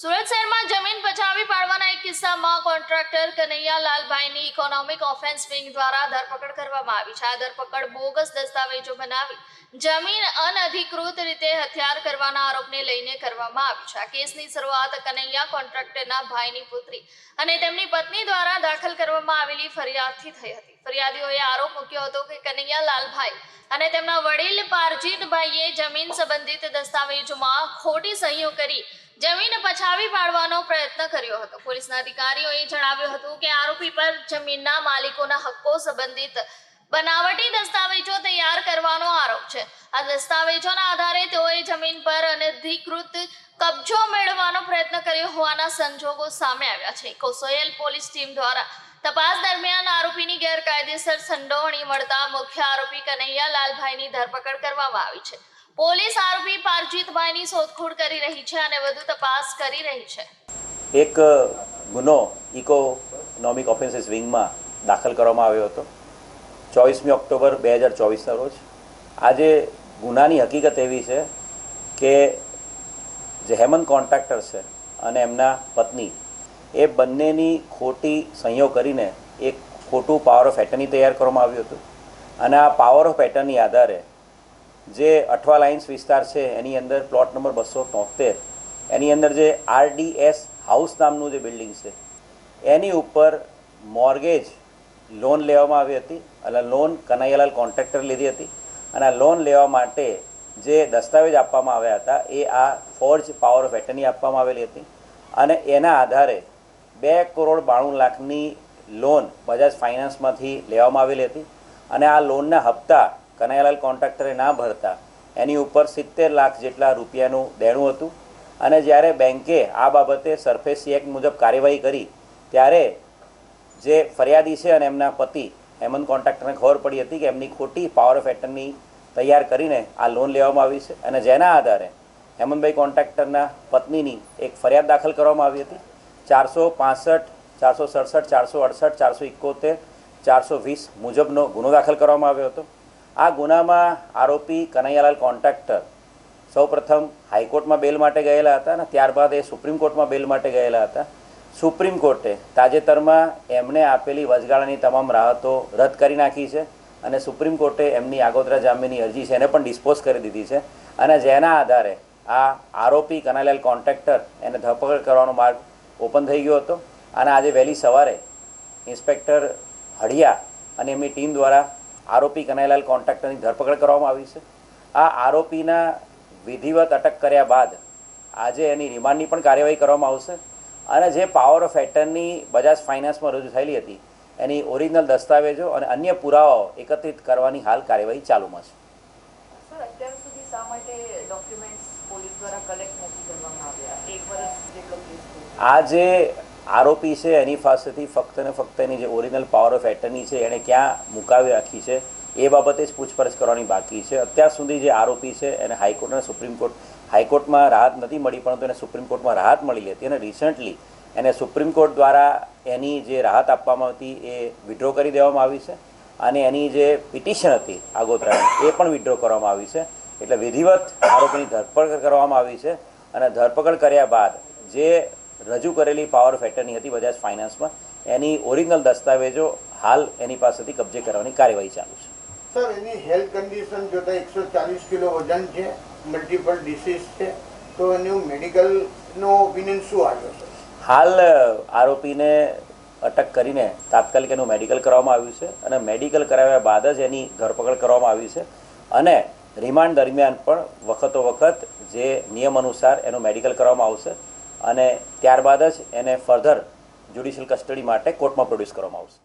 સુરત શહેરમાં જમીન પચાવી પાડવાના એક કિસ્સામાં કોન્ટ્રાક્ટર કનૈયા લાલભાઈની ઇકોનોમિક ઓફેન્સ વિંગ દ્વારા ધરપકડ કરવામાં આવી છે. આ ધરપકડ બોગસ દસ્તાવેજો બનાવી જમીન અનધિકૃત રીતે હથિયાર કરવાના આરોપને લઈને કરવામાં આવી છે. આ કેસની શરૂઆત કનૈયા કોન્ટ્રાક્ટરના ભાઈની પુત્રી અને તેમની પત્ની દ્વારા દાખલ કરવામાં આવેલી ફરિયાદથી થઈ હતી. ફરિયાદીઓએ આરોપ મૂક્યો હતો કે કનૈયા લાલભાઈ અને તેમના વડીલ પારજીતભાઈએ જમીન સંબંધિત દસ્તાવેજોમાં ખોટી સહીઓ કરી જમીન પછાવી પાડવાનો પ્રયત્ન કર્યો હતો. પોલીસના અધિકારીઓએ જણાવ્યું હતું કે આરોપી પર જમીનના માલિકોના હક્કો સંબંધિત બનાવટી દસ્તાવેજો તૈયાર કરવાનો આરોપ છે. આ દસ્તાવેજોના આધારે તેઓએ જમીન પર અનધિકૃત કબજો મેળવવાનો પ્રયત્ન કર્યો હોવાના સંજોગો સામે આવ્યા છે. કોસોયલ પોલીસ ટીમ દ્વારા તપાસ દરમિયાન આરોપીની ગેરકાયદેસર સંડોવણી મળતા મુખ્ય આરોપી કનૈયા લાલભાઈની ધરપકડ કરવામાં આવી છે. પોલીસ આરોપી પારજીતભાઈની શોધખોળ કરી રહી છે અને વધુ તપાસ કરી રહી છે. એક ગુનો ઇકોનોમિક ઓફેન્સીસ વિંગમાં દાખલ કરવામાં આવ્યો હતો. ચોવીસમી ઓક્ટોબર બે હજાર ચોવીસના રોજ. આજે ગુનાની હકીકત એવી છે કે જે હેમંત કોન્ટ્રાક્ટર છે અને એમના પત્ની, એ બંનેની ખોટી સંયોગ કરીને એક ખોટું પાવર ઓફ એટર્ની તૈયાર કરવામાં આવ્યું હતું. અને આ પાવર ઓફ એટર્ની આધારે જે અઠવા લાઇન્સ વિસ્તાર છે, એની અંદર પ્લોટ નંબર બસો તોતેર, એની અંદર જે આરડીએસ હાઉસ નામનું જે બિલ્ડિંગ છે, એની ઉપર મોર્ગેજ લોન લેવામાં આવી હતી અને લોન કનૈયાલાલ કોન્ટ્રાક્ટર લીધી હતી, અને આ લોન લેવા માટે જે દસ્તાવેજ આપવામાં આવ્યા હતા, એ આ ફોર્જ પાવર ઓફ એટર્ની આપવામાં આવેલી હતી, અને એના આધારે બે કરોડ બાણું લાખની લોન બજાજ ફાઇનાન્સમાંથી લેવામાં આવેલી હતી, અને આ લોનના હપ્તા કનૈયાલાલ કોન્ટ્રાક્ટરે ના ભરતા, એની ઉપર સિત્તેર લાખ જેટલા રૂપિયાનું દેણું હતું. અને જ્યારે બેન્કે આ બાબતે સરફેસી એક્ટ મુજબ કાર્યવાહી કરી, ત્યારે જે ફરિયાદી છે અને એમના પતિ, હેમંત કોન્ટ્રાક્ટરને ખબર પડી હતી કે એમની ખોટી પાવર ઓફ એટર્ની તૈયાર કરીને આ લોન લેવામાં આવી છે. અને જેના આધારે હેમંતભાઈ કોન્ટ્રાક્ટરના પત્નીની એક ફરિયાદ દાખલ કરવામાં આવી હતી. ચારસો પાસઠ, ચારસો સડસઠ, ચારસો અડસઠ, ચારસો એકોતેર, ચારસો વીસ મુજબનો ગુનો દાખલ કરવામાં આવ્યો હતો. આ ગુનામાં આરોપી કનૈયાલાલ કોન્ટ્રાક્ટર સૌપ્રથમ હાઈકોર્ટમાં બેલ માટે ગયેલા હતા અને ત્યારબાદ એ સુપ્રીમ કોર્ટમાં બેલ માટે ગયેલા હતા. સુપ્રીમ કોર્ટે તાજેતરમાં એમણે આપેલી વચગાળાની તમામ રાહતો રદ કરી નાખી છે અને સુપ્રીમ કોર્ટે એમની આગોતરા જામીનની અરજી છે એને પણ ડિસ્પોઝ કરી દીધી છે અને જેના આધારે આ આરોપી કનાલાલ કોન્ટ્રાક્ટર એને ધરપકડ કરવાનો માર્ગ ઓપન થઈ ગયો હતો. અને આજે વહેલી સવારે ઇન્સ્પેક્ટર હળિયા અને એમની ટીમ દ્વારા આરોપી કનાઈલાલ કોન્ટ્રાક્ટરની ધરપકડ કરવામાં આવી છે. આ આરોપીના વિધિવત અટક કર્યા બાદ આજે એની રિમાન્ડની પણ કાર્યવાહી કરવામાં આવશે અને જે પાવર ઓફ એટર્ની બજાજ ફાઇનાન્સમાં રજૂ થયેલી હતી એની ઓરિજિનલ દસ્તાવેજો અને અન્ય પુરાવાઓ એકત્રિત કરવાની હાલ કાર્યવાહી ચાલુમાં છે. સર અત્યાર સુધી શા માટે ડોક્યુમેન્ટ્સ પોલીસ દ્વારા કલેક્ટ નથી કરવામાં આવ્યા? એક વર્ષ જેટલો કેસ થયો. આ જે આરોપી છે, એની પાસેથી ફક્ત ને ફક્ત એની જે ઓરિજિનલ પાવર ઓફ એટર્ની છે એણે ક્યાં મુકાવી રાખી છે, એ બાબતે જ પૂછપરછ કરવાની બાકી છે. અત્યાર સુધી જે આરોપી છે, એને હાઈકોર્ટ અને સુપ્રીમ કોર્ટ હાઈકોર્ટમાં રાહત નથી મળી, પરંતુ એને સુપ્રીમ કોર્ટમાં રાહત મળી હતી અને રિસન્ટલી એને સુપ્રીમ કોર્ટ દ્વારા એની જે રાહત આપવામાં હતી, એ વિડ્રો કરી દેવામાં આવી છે અને એની જે પિટિશન હતી આગોતરાની, એ પણ વિડ્રો કરવામાં આવી છે. એટલે વિધિવત આરોપીની ધરપકડ કરવામાં આવી છે અને ધરપકડ કર્યા બાદ જે રજૂ કરેલી પાવર ઓફ એટર્ની હતી બજાજ ફાઇનાન્સમાં એની ઓરિજિનલ દસ્તાવેજો હાલ એની પાસેથી કબજે કરવાની કાર્યવાહી ચાલુ છે. સર એની હેલ્થ કન્ડિશન જોતા એકસો ચાલીસ કિલો વજન છે મલ્ટિપલ ડિસીઝ છે તો એનું મેડિકલનો ઓપિનિયન શું આવ્યો હાલ આરોપીને અટક કરીને તાત્કાલિક એનું મેડિકલ કરવામાં આવ્યું છે અને મેડિકલ કરાવ્યા બાદ જ એની ધરપકડ કરવામાં આવી છે. અને રિમાન્ડ દરમિયાન પણ વખતો વખત જે નિયમ અનુસાર એનું મેડિકલ કરવામાં આવશે અને ત્યારબાદ જ એને ફર્ધર જ્યુડિશિયલ કસ્ટડી માટે કોર્ટમાં પ્રોડ્યુસ કરવામાં આવશે.